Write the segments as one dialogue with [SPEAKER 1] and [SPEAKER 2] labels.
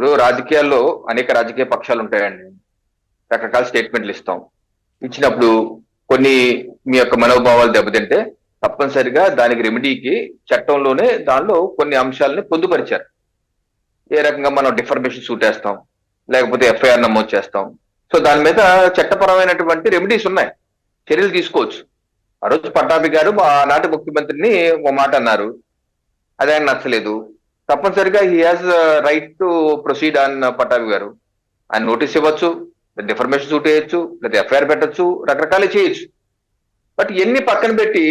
[SPEAKER 1] ఇప్పుడు రాజకీయాల్లో అనేక రాజకీయ పక్షాలు ఉంటాయండి. రకరకాల స్టేట్మెంట్లు ఇస్తాం. ఇచ్చినప్పుడు కొన్ని మీ యొక్క మనోభావాలు దెబ్బతింటే తప్పనిసరిగా దానికి రెమెడీకి చట్టంలోనే దానిలో కొన్ని అంశాలని పొందుపరిచారు. ఏ రకంగా మనం డిఫర్మేషన్ సూట్ వేస్తాం లేకపోతే ఎఫ్ఐఆర్ నమోదు చేస్తాం. సో దాని మీద చట్టపరమైనటువంటి రెమెడీస్ ఉన్నాయి. చర్యలు తీసుకోవచ్చు. ఆ రోజు పట్టాభి గారు మా నాటి ముఖ్యమంత్రిని ఒక మాట అన్నారు. అది ఆయన నచ్చలేదు. తప్పనిసరిగా he has right to proceed on Pattabhi గారు. ఆయన నోటీస్ ఇవ్వచ్చు డిఫర్మేషన్ సూట్ చేయొచ్చు లేదా ఎఫ్ఐఆర్ పెట్టచ్చు రకరకాలు చేయొచ్చు. బట్ ఎన్ని పక్కన పెట్టి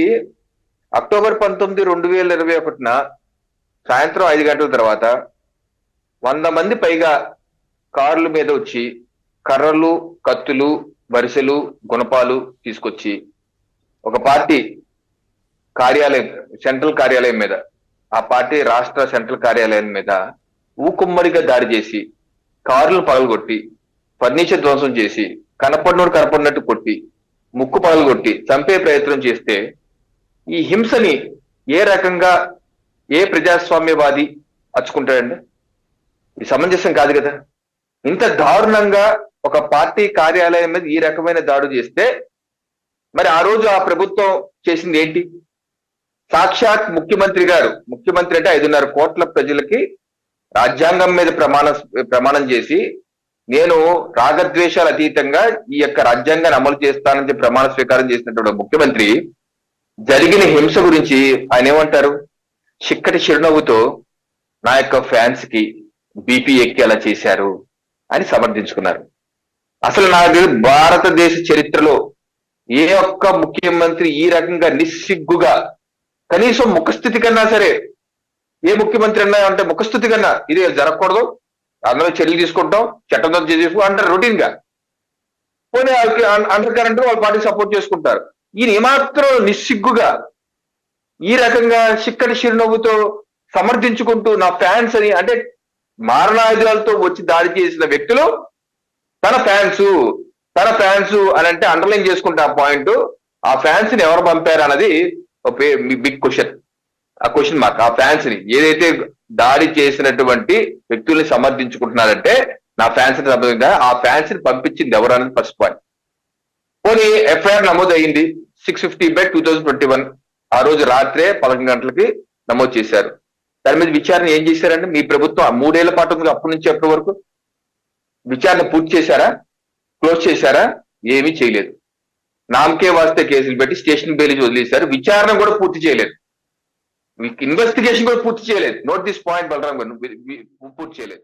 [SPEAKER 1] అక్టోబర్ పంతొమ్మిది రెండు వేల ఇరవై ఒకటిన సాయంత్రం ఐదు గంటల తర్వాత వంద మంది పైగా కార్ల మీద వచ్చి కర్రలు కత్తులు వరిసెలు గుణపాలు తీసుకొచ్చి ఒక పార్టీ కార్యాలయం సెంట్రల్ కార్యాలయం మీద ఆ పార్టీ రాష్ట్ర సెంట్రల్ కార్యాలయం మీద ఊకుమ్మడిగా దాడి చేసి కార్లు పగలగొట్టి ఫర్నిచర్ ధ్వంసం చేసి కనపడినోడు కనపడినట్టు కొట్టి ముక్కు పగలగొట్టి చంపే ప్రయత్నం చేస్తే ఈ హింసని ఏ రకంగా ఏ ప్రజాస్వామ్యవాది అచ్చుకుంటాడండి? ఇది సమంజసం కాదు కదా. ఇంత దారుణంగా ఒక పార్టీ కార్యాలయం మీద ఈ రకమైన దాడు చేస్తే మరి ఆ రోజు ఆ ప్రభుత్వం చేసింది ఏంటి? సాక్షాత్ ముఖ్యమంత్రి గారు ముఖ్యమంత్రి అంటే ఐదున్నర కోట్ల ప్రజలకి రాజ్యాంగం మీద ప్రమాణ ప్రమాణం చేసి నేను రాగద్వేషాలు అతీతంగా ఈ యొక్క రాజ్యాంగాన్ని అమలు చేస్తానని ప్రమాణ స్వీకారం చేసినటువంటి ముఖ్యమంత్రి జరిగిన హింస గురించి ఆయన ఏమంటారు? చిక్కటి చిరునవ్వుతో నా యొక్క ఫ్యాన్స్కి బీపీ ఎక్కేలా చేశారు అని సమర్థించుకున్నారు. అసలు నాకు భారతదేశ చరిత్రలో ఏ ఒక్క ముఖ్యమంత్రి ఈ రకంగా నిస్సిగ్గుగా కనీసం ముఖస్థితి కన్నా సరే ఏ ముఖ్యమంత్రి అన్నా అంటే ముఖస్థితి కన్నా ఇది జరగకూడదు. అందరూ చర్యలు తీసుకుంటాం. చట్టం చేసుకో అంటారు రొటీన్గా. పోనీ అండర్ కరెంట్ వాళ్ళ పార్టీ సపోర్ట్ చేసుకుంటారు. ఈయన ఏమాత్రం నిస్సిగ్గుగా ఈ రకంగా చిక్కటి చిరునవ్వుతో సమర్థించుకుంటూ నా ఫ్యాన్స్ అని అంటే మారణాయుధాలతో వచ్చి దాడి చేసిన వ్యక్తులు తన ఫ్యాన్స్ తన ఫ్యాన్స్ అని అంటే అండర్లైన్ చేసుకుంటే ఆ పాయింట్ ఆ ఫ్యాన్స్ని ఎవరు పంపారు అన్నది బిగ్ క్వశ్చన్ ఆ క్వశ్చన్ మార్క్ ఆ ఫ్యాన్స్ని. ఏదైతే దాడి చేసినటువంటి వ్యక్తుల్ని సమర్థించుకుంటున్నారంటే నా ఫ్యాన్స్ని ఆ ఫ్యాన్స్ని పంపించింది ఎవరు అనేది ఫస్ట్ పాయింట్ పోనీ ఎఫ్ఐఆర్ నమోదు అయింది six fifty by two thousand twenty one ఆ రోజు రాత్రే పదకొండు గంటలకి నమోదు చేశారు. దాని మీద విచారణ ఏం చేశారంటే మీ ప్రభుత్వం ఆ మూడేళ్ళ పాటు ఉంది అప్పటి నుంచి ఎప్పటి వరకు. విచారణ పూర్తి చేశారా? క్లోజ్ చేశారా? ఏమీ చేయలేదు. నామకే వాస్తే కేసులు పెట్టి స్టేషన్ బెయిల్ వదిలేశారు. విచారణ కూడా పూర్తి చేయలేదు. ఇన్వెస్టిగేషన్ కూడా పూర్తి చేయలేదు. నోట్ దిస్ పాయింట్ బలరాం గారు. పూర్తి చేయలేదు.